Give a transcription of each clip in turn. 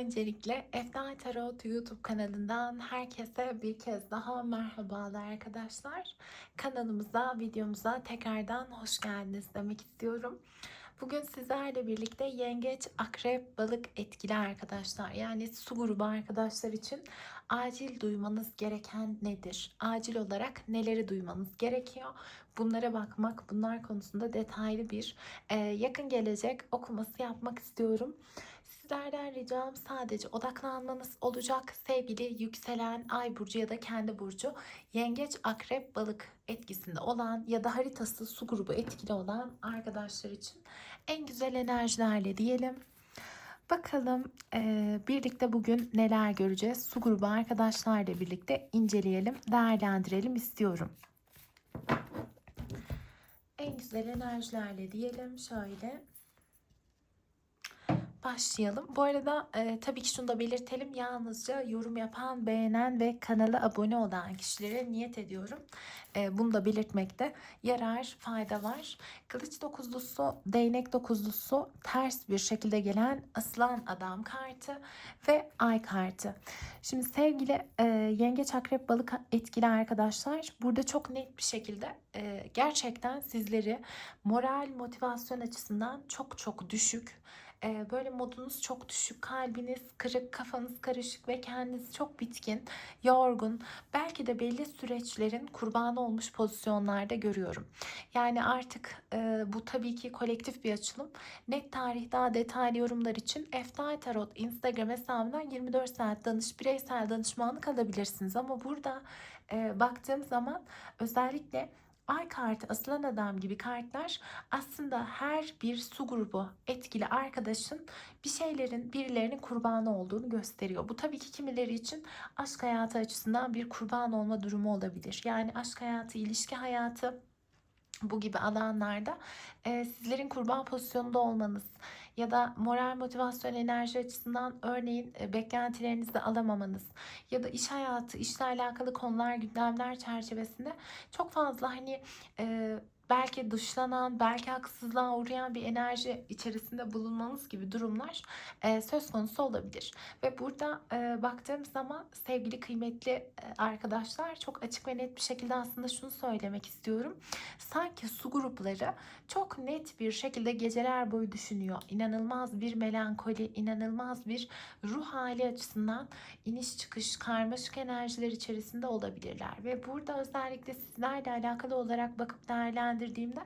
Öncelikle Efna Tarot YouTube kanalından herkese bir kez daha merhabalar arkadaşlar. Kanalımıza, videomuza tekrardan hoş geldiniz demek istiyorum. Bugün sizlerle birlikte yengeç, akrep, balık etkili arkadaşlar. Yani su grubu arkadaşlar için acil duymanız gereken nedir? Acil olarak neleri duymanız gerekiyor? Bunlara bakmak, bunlar konusunda detaylı bir yakın gelecek okuması yapmak istiyorum. Sizlerden ricam sadece odaklanmanız olacak. Sevgili yükselen ay burcu ya da kendi burcu yengeç, akrep, balık etkisinde olan ya da haritası su grubu etkili olan arkadaşlar için en güzel enerjilerle diyelim. Bakalım e, birlikte bugün neler göreceğiz. Su grubu arkadaşlarla birlikte inceleyelim, değerlendirelim istiyorum. En güzel enerjilerle diyelim şöyle başlayalım. Bu arada e, tabii ki şunu da belirtelim. Yalnızca yorum yapan, beğenen ve kanala abone olan kişilere niyet ediyorum. E, bunu da belirtmekte yarar, fayda var. Kılıç dokuzlusu, değnek dokuzlusu ters bir şekilde gelen aslan adam kartı ve ay kartı. Şimdi sevgili e, yengeç akrep balık etkili arkadaşlar burada çok net bir şekilde e, gerçekten sizleri moral motivasyon açısından çok çok düşük e, böyle modunuz çok düşük, kalbiniz kırık, kafanız karışık ve kendiniz çok bitkin, yorgun, belki de belli süreçlerin kurbanı olmuş pozisyonlarda görüyorum. Yani artık e, bu tabii ki kolektif bir açılım. Net tarih daha detaylı yorumlar için Eftal Tarot Instagram hesabından 24 saat danış, bireysel danışmanlık alabilirsiniz. Ama burada e, baktığım zaman özellikle Ay kartı, asılan adam gibi kartlar aslında her bir su grubu etkili arkadaşın bir şeylerin, birilerinin kurbanı olduğunu gösteriyor. Bu tabii ki kimileri için aşk hayatı açısından bir kurban olma durumu olabilir. Yani aşk hayatı, ilişki hayatı bu gibi alanlarda e, sizlerin kurban pozisyonunda olmanız ya da moral motivasyon enerji açısından örneğin e, beklentilerinizi alamamanız ya da iş hayatı, işle alakalı konular, gündemler çerçevesinde çok fazla hani e, belki dışlanan, belki haksızlığa uğrayan bir enerji içerisinde bulunmanız gibi durumlar e, söz konusu olabilir. Ve burada e, baktığım zaman sevgili kıymetli e, arkadaşlar çok açık ve net bir şekilde aslında şunu söylemek istiyorum. Sanki su grupları çok net bir şekilde geceler boyu düşünüyor. İnanılmaz bir melankoli, inanılmaz bir ruh hali açısından iniş çıkış, karmaşık enerjiler içerisinde olabilirler. Ve burada özellikle sizlerle alakalı olarak bakıp değerlendirmek değerlendirdiğimde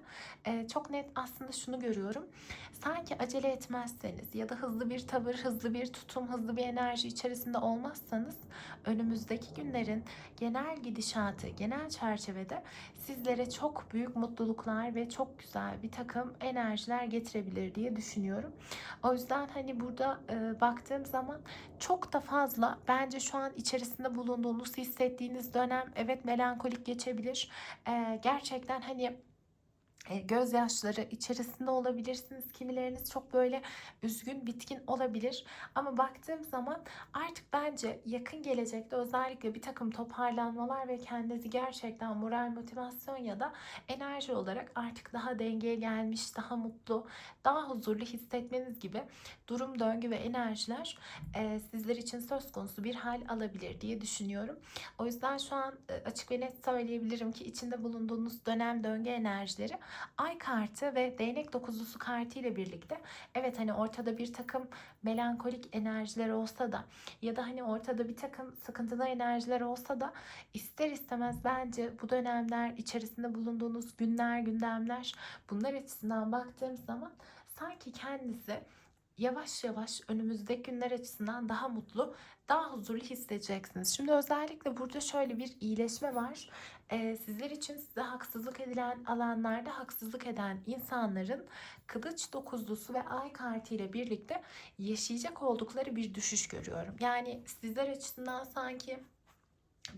e, çok net aslında şunu görüyorum. Sanki acele etmezseniz ya da hızlı bir tavır, hızlı bir tutum, hızlı bir enerji içerisinde olmazsanız önümüzdeki günlerin genel gidişatı, genel çerçevede sizlere çok büyük mutluluklar ve çok güzel bir takım enerjiler getirebilir diye düşünüyorum. O yüzden hani burada e, baktığım zaman çok da fazla bence şu an içerisinde bulunduğunuz, hissettiğiniz dönem evet melankolik geçebilir. E, gerçekten hani gözyaşları içerisinde olabilirsiniz. Kimileriniz çok böyle üzgün, bitkin olabilir. Ama baktığım zaman artık bence yakın gelecekte özellikle bir takım toparlanmalar ve kendinizi gerçekten moral motivasyon ya da enerji olarak artık daha dengeye gelmiş, daha mutlu, daha huzurlu hissetmeniz gibi durum, döngü ve enerjiler e, sizler için söz konusu bir hal alabilir diye düşünüyorum. O yüzden şu an açık ve net söyleyebilirim ki içinde bulunduğunuz dönem döngü enerjileri Ay kartı ve değnek dokuzlusu kartı ile birlikte evet hani ortada bir takım melankolik enerjiler olsa da ya da hani ortada bir takım sıkıntılı enerjiler olsa da ister istemez bence bu dönemler içerisinde bulunduğunuz günler, gündemler bunlar açısından baktığım zaman sanki kendisi yavaş yavaş önümüzdeki günler açısından daha mutlu, daha huzurlu hissedeceksiniz. Şimdi özellikle burada şöyle bir iyileşme var. Ee, sizler için size haksızlık edilen alanlarda haksızlık eden insanların kılıç dokuzlusu ve ay kartı birlikte yaşayacak oldukları bir düşüş görüyorum. Yani sizler açısından sanki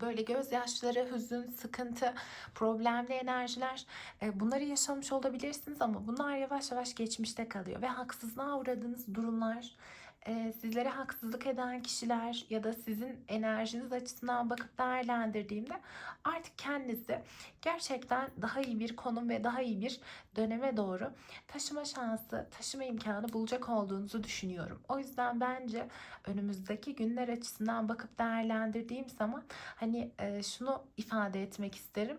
böyle gözyaşları, hüzün, sıkıntı, problemli enerjiler e, bunları yaşamış olabilirsiniz ama bunlar yavaş yavaş geçmişte kalıyor ve haksızlığa uğradığınız durumlar e, sizlere haksızlık eden kişiler ya da sizin enerjiniz açısından bakıp değerlendirdiğimde artık kendinizi gerçekten daha iyi bir konum ve daha iyi bir döneme doğru taşıma şansı, taşıma imkanı bulacak olduğunuzu düşünüyorum. O yüzden bence önümüzdeki günler açısından bakıp değerlendirdiğim zaman hani e, şunu ifade etmek isterim.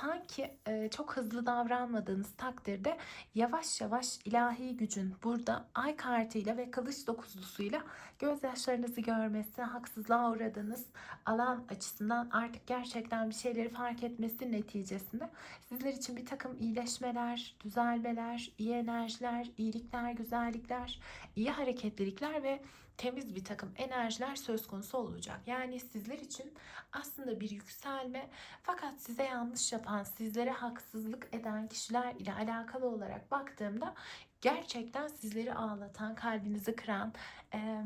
Sanki e, çok hızlı davranmadığınız takdirde yavaş yavaş ilahi gücün burada ay kartıyla ve kılıç dokuzlusuyla gözyaşlarınızı görmesi, haksızlığa uğradığınız alan açısından artık gerçekten bir şeyleri fark etmesi neticesinde sizler için bir takım iyileşmeler, düzelmeler, iyi enerjiler, iyilikler, güzellikler, iyi hareketlilikler ve temiz bir takım enerjiler söz konusu olacak. Yani sizler için aslında bir yükselme fakat size yanlış yapan, sizlere haksızlık eden kişiler ile alakalı olarak baktığımda gerçekten sizleri ağlatan, kalbinizi kıran, eee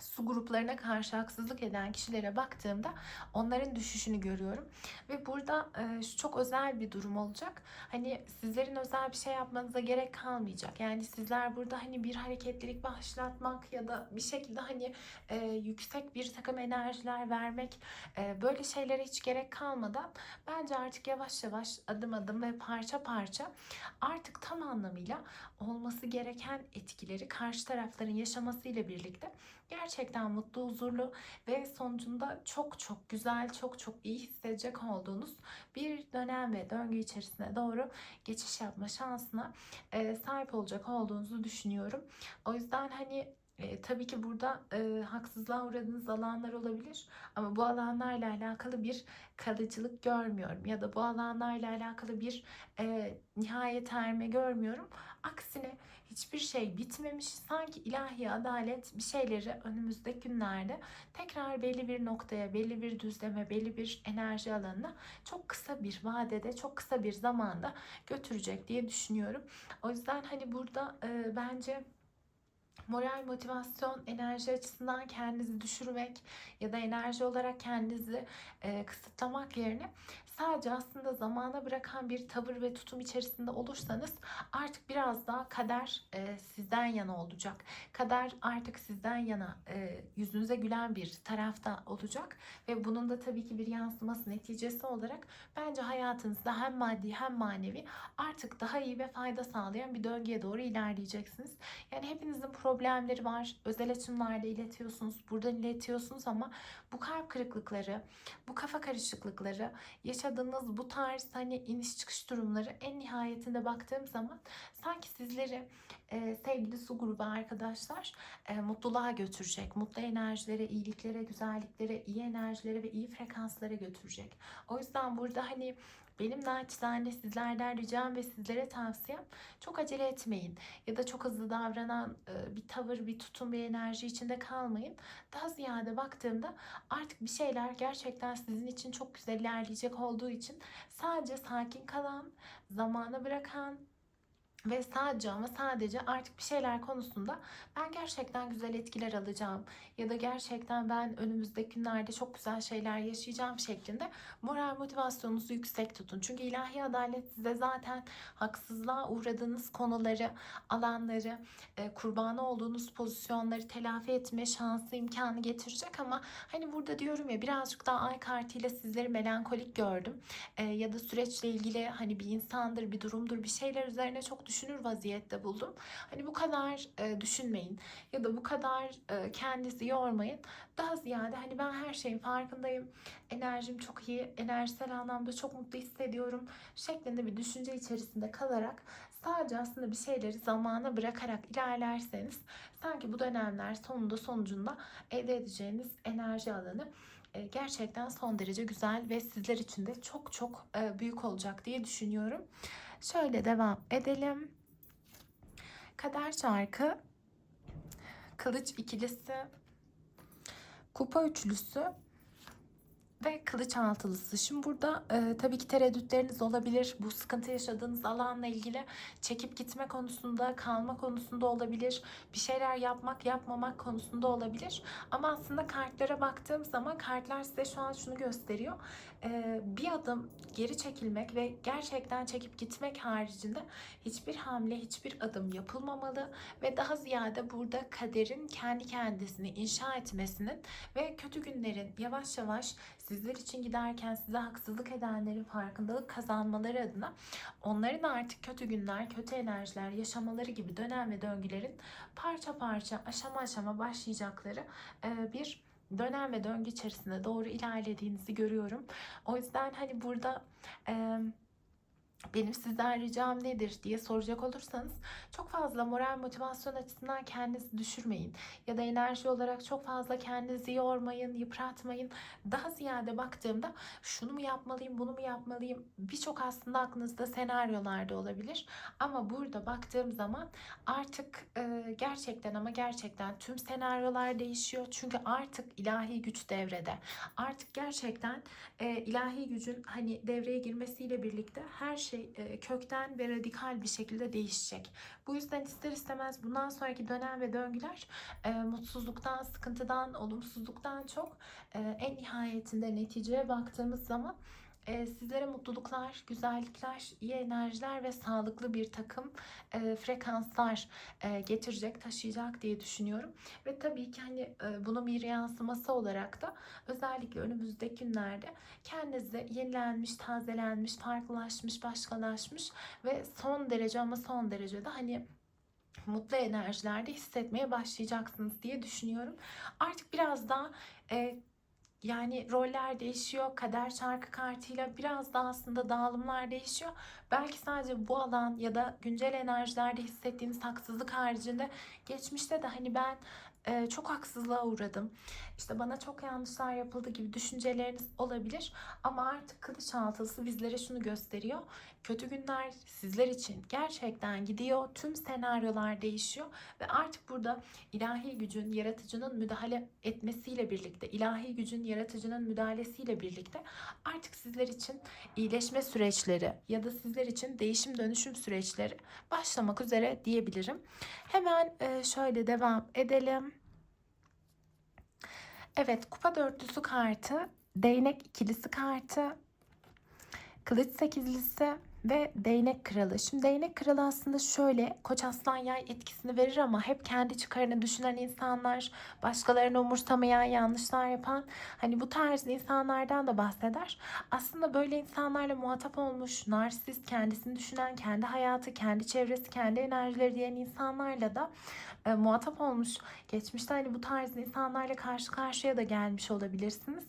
su gruplarına karşı haksızlık eden kişilere baktığımda onların düşüşünü görüyorum. Ve burada e, çok özel bir durum olacak. Hani sizlerin özel bir şey yapmanıza gerek kalmayacak. Yani sizler burada hani bir hareketlilik başlatmak ya da bir şekilde hani e, yüksek bir takım enerjiler vermek e, böyle şeylere hiç gerek kalmadan bence artık yavaş yavaş adım adım ve parça parça artık tam anlamıyla olması gereken etkileri karşı tarafların yaşamasıyla birlikte gerçekten mutlu, huzurlu ve sonucunda çok çok güzel, çok çok iyi hissedecek olduğunuz bir dönem ve döngü içerisine doğru geçiş yapma şansına sahip olacak olduğunuzu düşünüyorum. O yüzden hani e, tabii ki burada e, haksızlığa uğradığınız alanlar olabilir ama bu alanlarla alakalı bir kalıcılık görmüyorum ya da bu alanlarla alakalı bir e, nihayet erme görmüyorum. Aksine hiçbir şey bitmemiş. Sanki ilahi adalet bir şeyleri önümüzdeki günlerde tekrar belli bir noktaya, belli bir düzleme, belli bir enerji alanına çok kısa bir vadede, çok kısa bir zamanda götürecek diye düşünüyorum. O yüzden hani burada e, bence moral, motivasyon, enerji açısından kendinizi düşürmek ya da enerji olarak kendinizi e, kısıtlamak yerine sadece aslında zamana bırakan bir tavır ve tutum içerisinde olursanız artık biraz daha kader e, sizden yana olacak. Kader artık sizden yana e, yüzünüze gülen bir tarafta olacak ve bunun da tabii ki bir yansıması neticesi olarak bence hayatınızda hem maddi hem manevi artık daha iyi ve fayda sağlayan bir döngüye doğru ilerleyeceksiniz. Yani hepinizin problemleri var. Özel açımlarda iletiyorsunuz, buradan iletiyorsunuz ama bu kalp kırıklıkları, bu kafa karışıklıkları, yaşadığınız bu tarz hani iniş çıkış durumları en nihayetinde baktığım zaman sanki sizleri e, sevgili su grubu arkadaşlar e, mutluluğa götürecek. Mutlu enerjilere, iyiliklere, güzelliklere, iyi enerjilere ve iyi frekanslara götürecek. O yüzden burada hani benim naçizane sizlerden ricam ve sizlere tavsiyem çok acele etmeyin. Ya da çok hızlı davranan e, bir tavır, bir tutum, bir enerji içinde kalmayın. Daha ziyade baktığımda artık bir şeyler gerçekten sizin için çok güzel ilerleyecek olduğu için sadece sakin kalan, zamana bırakan, ve sadece ama sadece artık bir şeyler konusunda ben gerçekten güzel etkiler alacağım ya da gerçekten ben önümüzdeki günlerde çok güzel şeyler yaşayacağım şeklinde moral motivasyonunuzu yüksek tutun. Çünkü ilahi adalet size zaten haksızlığa uğradığınız konuları, alanları, e, kurbanı olduğunuz pozisyonları telafi etme şansı, imkanı getirecek ama hani burada diyorum ya birazcık daha ay kartıyla sizleri melankolik gördüm. E, ya da süreçle ilgili hani bir insandır, bir durumdur, bir şeyler üzerine çok düşünür vaziyette buldum. Hani bu kadar e, düşünmeyin ya da bu kadar e, kendinizi yormayın. Daha ziyade hani ben her şeyin farkındayım. Enerjim çok iyi, enerjisel anlamda çok mutlu hissediyorum şeklinde bir düşünce içerisinde kalarak sadece aslında bir şeyleri zamana bırakarak ilerlerseniz sanki bu dönemler sonunda sonucunda elde edeceğiniz enerji alanı e, gerçekten son derece güzel ve sizler için de çok çok e, büyük olacak diye düşünüyorum. Şöyle devam edelim. Kader çarkı, kılıç ikilisi, kupa üçlüsü, ve kılıç altılısı. Şimdi burada e, tabii ki tereddütleriniz olabilir. Bu sıkıntı yaşadığınız alanla ilgili çekip gitme konusunda, kalma konusunda olabilir. Bir şeyler yapmak, yapmamak konusunda olabilir. Ama aslında kartlara baktığım zaman kartlar size şu an şunu gösteriyor. E, bir adım geri çekilmek ve gerçekten çekip gitmek haricinde hiçbir hamle, hiçbir adım yapılmamalı ve daha ziyade burada kaderin kendi kendisini inşa etmesinin ve kötü günlerin yavaş yavaş sizler için giderken size haksızlık edenlerin farkındalık kazanmaları adına onların artık kötü günler, kötü enerjiler yaşamaları gibi dönem ve döngülerin parça parça, aşama aşama başlayacakları e, bir dönem ve döngü içerisinde doğru ilerlediğinizi görüyorum. O yüzden hani burada e, benim sizden ricam nedir diye soracak olursanız çok fazla moral motivasyon açısından kendinizi düşürmeyin ya da enerji olarak çok fazla kendinizi yormayın, yıpratmayın. Daha ziyade baktığımda şunu mu yapmalıyım, bunu mu yapmalıyım birçok aslında aklınızda senaryolar da olabilir. Ama burada baktığım zaman artık e, gerçekten ama gerçekten tüm senaryolar değişiyor. Çünkü artık ilahi güç devrede. Artık gerçekten e, ilahi gücün hani devreye girmesiyle birlikte her şey e, kökten ve radikal bir şekilde değişecek. Bu yüzden ister istemez bundan sonraki dönem ve döngüler e, mutsuzluktan, sıkıntıdan, olumsuzluktan çok e, en nihayetinde neticeye baktığımız zaman e, sizlere mutluluklar, güzellikler, iyi enerjiler ve sağlıklı bir takım e, frekanslar e, getirecek, taşıyacak diye düşünüyorum. Ve tabii ki hani e, bunun bir yansıması olarak da özellikle önümüzdeki günlerde kendinizi yenilenmiş, tazelenmiş, farklılaşmış, başkalaşmış ve son derece ama son derece de hani mutlu enerjilerde hissetmeye başlayacaksınız diye düşünüyorum. Artık biraz daha e, yani roller değişiyor. Kader şarkı kartıyla biraz da aslında dağılımlar değişiyor. Belki sadece bu alan ya da güncel enerjilerde hissettiğiniz haksızlık haricinde geçmişte de hani ben e, çok haksızlığa uğradım. İşte bana çok yanlışlar yapıldı gibi düşünceleriniz olabilir. Ama artık kılıç altısı bizlere şunu gösteriyor. Kötü günler sizler için gerçekten gidiyor. Tüm senaryolar değişiyor ve artık burada ilahi gücün, yaratıcının müdahale etmesiyle birlikte, ilahi gücün, yaratıcının müdahalesiyle birlikte artık sizler için iyileşme süreçleri ya da sizler için değişim dönüşüm süreçleri başlamak üzere diyebilirim. Hemen e, şöyle devam edelim. Evet, kupa dörtlüsü kartı, değnek ikilisi kartı, kılıç sekizlisi ve değnek kralı. Şimdi değnek kralı aslında şöyle koç aslan yay etkisini verir ama hep kendi çıkarını düşünen insanlar, başkalarını umursamayan, yanlışlar yapan hani bu tarz insanlardan da bahseder. Aslında böyle insanlarla muhatap olmuş, narsist, kendisini düşünen, kendi hayatı, kendi çevresi, kendi enerjileri diyen insanlarla da e, muhatap olmuş. Geçmişte hani bu tarz insanlarla karşı karşıya da gelmiş olabilirsiniz.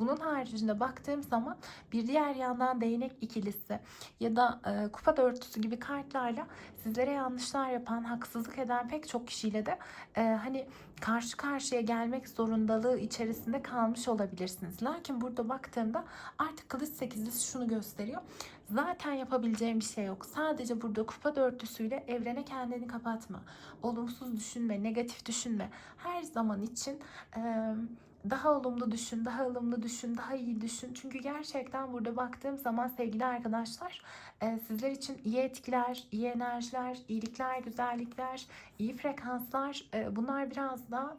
Bunun haricinde baktığım zaman bir diğer yandan değnek ikilisi ya da e, kupa dörtlüsü gibi kartlarla sizlere yanlışlar yapan, haksızlık eden pek çok kişiyle de e, hani karşı karşıya gelmek zorundalığı içerisinde kalmış olabilirsiniz. Lakin burada baktığımda artık kılıç sekizlisi şunu gösteriyor. Zaten yapabileceğim bir şey yok. Sadece burada kupa dörtlüsüyle evrene kendini kapatma. Olumsuz düşünme, negatif düşünme. Her zaman için e, daha olumlu düşün, daha ılımlı düşün, daha iyi düşün. Çünkü gerçekten burada baktığım zaman sevgili arkadaşlar e, sizler için iyi etkiler, iyi enerjiler, iyilikler, güzellikler, iyi frekanslar e, bunlar biraz daha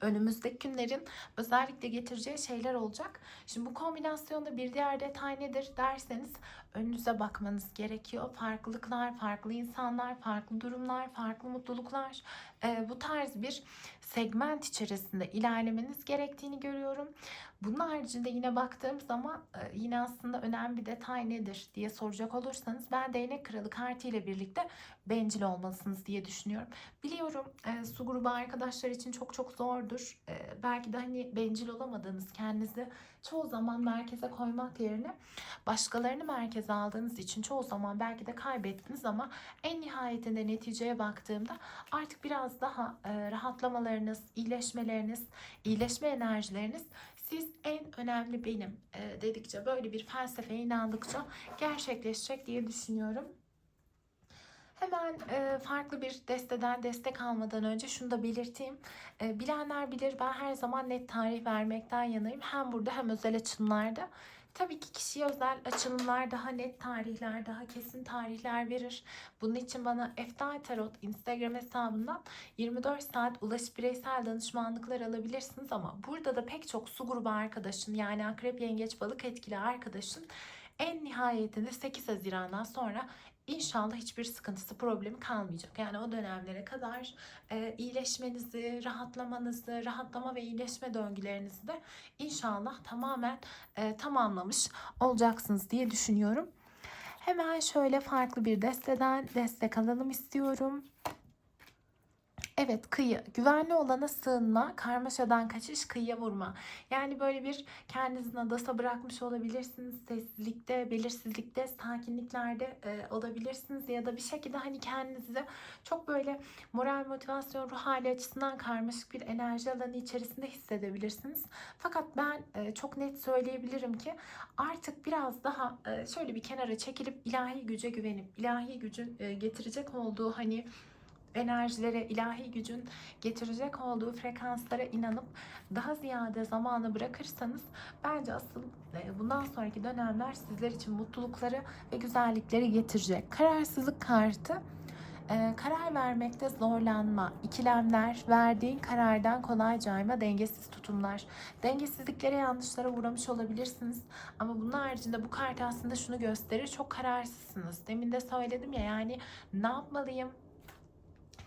önümüzdeki günlerin özellikle getireceği şeyler olacak. Şimdi bu kombinasyonda bir diğer detay nedir derseniz önünüze bakmanız gerekiyor. Farklılıklar, farklı insanlar, farklı durumlar, farklı mutluluklar. E, bu tarz bir segment içerisinde ilerlemeniz gerektiğini görüyorum. Bunun haricinde yine baktığım zaman e, yine aslında önemli bir detay nedir diye soracak olursanız ben değnek kralı kartı ile birlikte bencil olmalısınız diye düşünüyorum. Biliyorum e, su grubu arkadaşlar için çok çok zordur. E, belki de hani bencil olamadığınız kendinizi çoğu zaman merkeze koymak yerine başkalarını merkeze aldığınız için çoğu zaman belki de kaybettiniz ama en nihayetinde neticeye baktığımda artık biraz daha e, rahatlamalarınız, iyileşmeleriniz, iyileşme enerjileriniz siz en önemli benim e, dedikçe böyle bir felsefeye inandıkça gerçekleşecek diye düşünüyorum. Hemen e, farklı bir desteden destek almadan önce şunu da belirteyim. E, bilenler bilir ben her zaman net tarih vermekten yanayım. Hem burada hem özel açılımlarda. Tabii ki kişiye özel açılımlar daha net tarihler, daha kesin tarihler verir. Bunun için bana Eftal Tarot Instagram hesabından 24 saat ulaşıp bireysel danışmanlıklar alabilirsiniz ama burada da pek çok su grubu arkadaşın yani akrep yengeç balık etkili arkadaşın en nihayetinde 8 Haziran'dan sonra İnşallah hiçbir sıkıntısı, problemi kalmayacak. Yani o dönemlere kadar e, iyileşmenizi, rahatlamanızı, rahatlama ve iyileşme döngülerinizi de inşallah tamamen e, tamamlamış olacaksınız diye düşünüyorum. Hemen şöyle farklı bir desteden destek alalım istiyorum. Evet kıyı. Güvenli olana sığınma, karmaşadan kaçış, kıyıya vurma. Yani böyle bir kendinizi adasa bırakmış olabilirsiniz. Sessizlikte, belirsizlikte, sakinliklerde e, olabilirsiniz. Ya da bir şekilde hani kendinizi çok böyle moral, motivasyon, ruh hali açısından karmaşık bir enerji alanı içerisinde hissedebilirsiniz. Fakat ben e, çok net söyleyebilirim ki artık biraz daha e, şöyle bir kenara çekilip ilahi güce güvenip ilahi gücün e, getirecek olduğu hani enerjilere, ilahi gücün getirecek olduğu frekanslara inanıp daha ziyade zamanı bırakırsanız bence asıl e, bundan sonraki dönemler sizler için mutlulukları ve güzellikleri getirecek. Kararsızlık kartı e, karar vermekte zorlanma, ikilemler, verdiğin karardan kolay cayma, dengesiz tutumlar. Dengesizliklere, yanlışlara uğramış olabilirsiniz. Ama bunun haricinde bu kart aslında şunu gösterir. Çok kararsızsınız. Demin de söyledim ya yani ne yapmalıyım,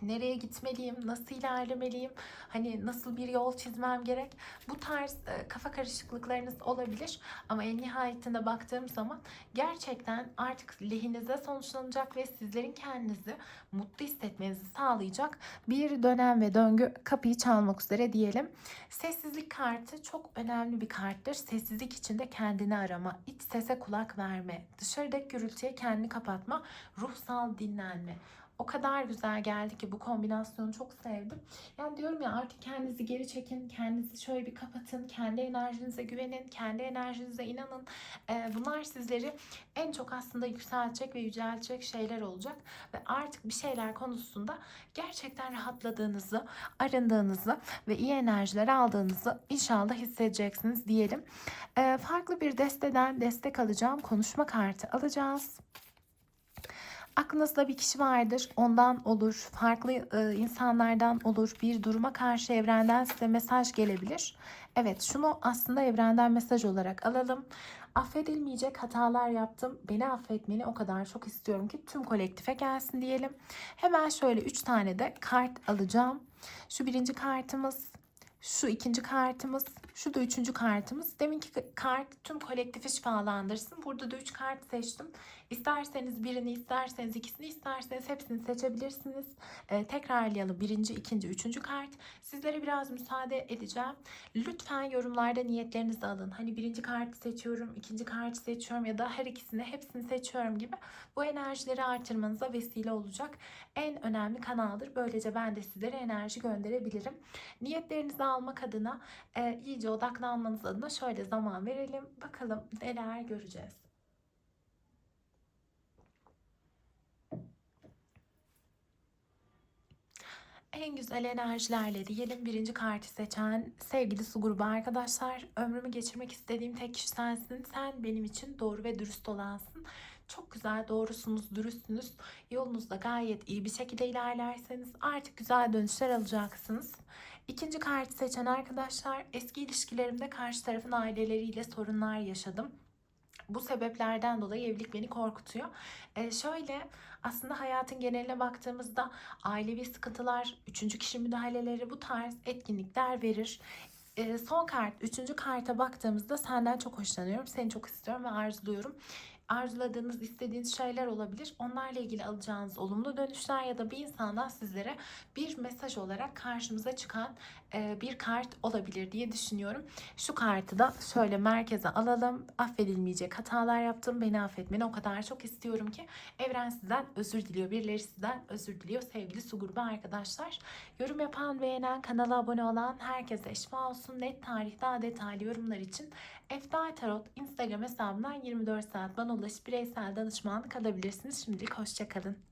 nereye gitmeliyim, nasıl ilerlemeliyim, hani nasıl bir yol çizmem gerek. Bu tarz e, kafa karışıklıklarınız olabilir ama en nihayetinde baktığım zaman gerçekten artık lehinize sonuçlanacak ve sizlerin kendinizi mutlu hissetmenizi sağlayacak bir dönem ve döngü kapıyı çalmak üzere diyelim. Sessizlik kartı çok önemli bir karttır. Sessizlik içinde kendini arama, iç sese kulak verme, dışarıdaki gürültüye kendini kapatma, ruhsal dinlenme o kadar güzel geldi ki bu kombinasyonu çok sevdim. Yani diyorum ya artık kendinizi geri çekin, kendinizi şöyle bir kapatın, kendi enerjinize güvenin, kendi enerjinize inanın. Ee, bunlar sizleri en çok aslında yükseltecek ve yüceltecek şeyler olacak. Ve artık bir şeyler konusunda gerçekten rahatladığınızı, arındığınızı ve iyi enerjiler aldığınızı inşallah hissedeceksiniz diyelim. Ee, farklı bir desteden destek alacağım. Konuşma kartı alacağız. Aklınızda bir kişi vardır, ondan olur, farklı e, insanlardan olur, bir duruma karşı evrenden size mesaj gelebilir. Evet, şunu aslında evrenden mesaj olarak alalım. Affedilmeyecek hatalar yaptım, beni affetmeni o kadar çok istiyorum ki tüm kolektife gelsin diyelim. Hemen şöyle 3 tane de kart alacağım. Şu birinci kartımız, şu ikinci kartımız, şu da üçüncü kartımız. Deminki kart tüm kolektifi şifalandırsın. Burada da üç kart seçtim. İsterseniz birini, isterseniz ikisini, isterseniz hepsini seçebilirsiniz. Ee, tekrarlayalım. Birinci, ikinci, üçüncü kart. Sizlere biraz müsaade edeceğim. Lütfen yorumlarda niyetlerinizi alın. Hani birinci kartı seçiyorum, ikinci kartı seçiyorum ya da her ikisini, hepsini seçiyorum gibi. Bu enerjileri artırmanıza vesile olacak. En önemli kanaldır. Böylece ben de sizlere enerji gönderebilirim. Niyetlerinizi almak adına e, iyice odaklanmanız adına şöyle zaman verelim. Bakalım neler göreceğiz. En güzel enerjilerle diyelim birinci kartı seçen sevgili su grubu arkadaşlar. Ömrümü geçirmek istediğim tek kişi sensin. Sen benim için doğru ve dürüst olansın. Çok güzel, doğrusunuz, dürüstsünüz. Yolunuzda gayet iyi bir şekilde ilerlerseniz artık güzel dönüşler alacaksınız. İkinci kartı seçen arkadaşlar eski ilişkilerimde karşı tarafın aileleriyle sorunlar yaşadım. Bu sebeplerden dolayı evlilik beni korkutuyor. Ee, şöyle aslında hayatın geneline baktığımızda ailevi sıkıntılar, üçüncü kişi müdahaleleri bu tarz etkinlikler verir. Ee, son kart, üçüncü karta baktığımızda senden çok hoşlanıyorum, seni çok istiyorum ve arzuluyorum arzuladığınız, istediğiniz şeyler olabilir. Onlarla ilgili alacağınız olumlu dönüşler ya da bir insandan sizlere bir mesaj olarak karşımıza çıkan e, bir kart olabilir diye düşünüyorum. Şu kartı da şöyle merkeze alalım. Affedilmeyecek hatalar yaptım. Beni affetmeni o kadar çok istiyorum ki evren sizden özür diliyor. Birileri sizden özür diliyor sevgili su grubu arkadaşlar. Yorum yapan, beğenen, kanala abone olan herkese şifa olsun. Net tarih daha detaylı yorumlar için Eftal Tarot Instagram hesabından 24 saat bana ulaşıp bireysel danışmanlık alabilirsiniz. Şimdilik hoşçakalın.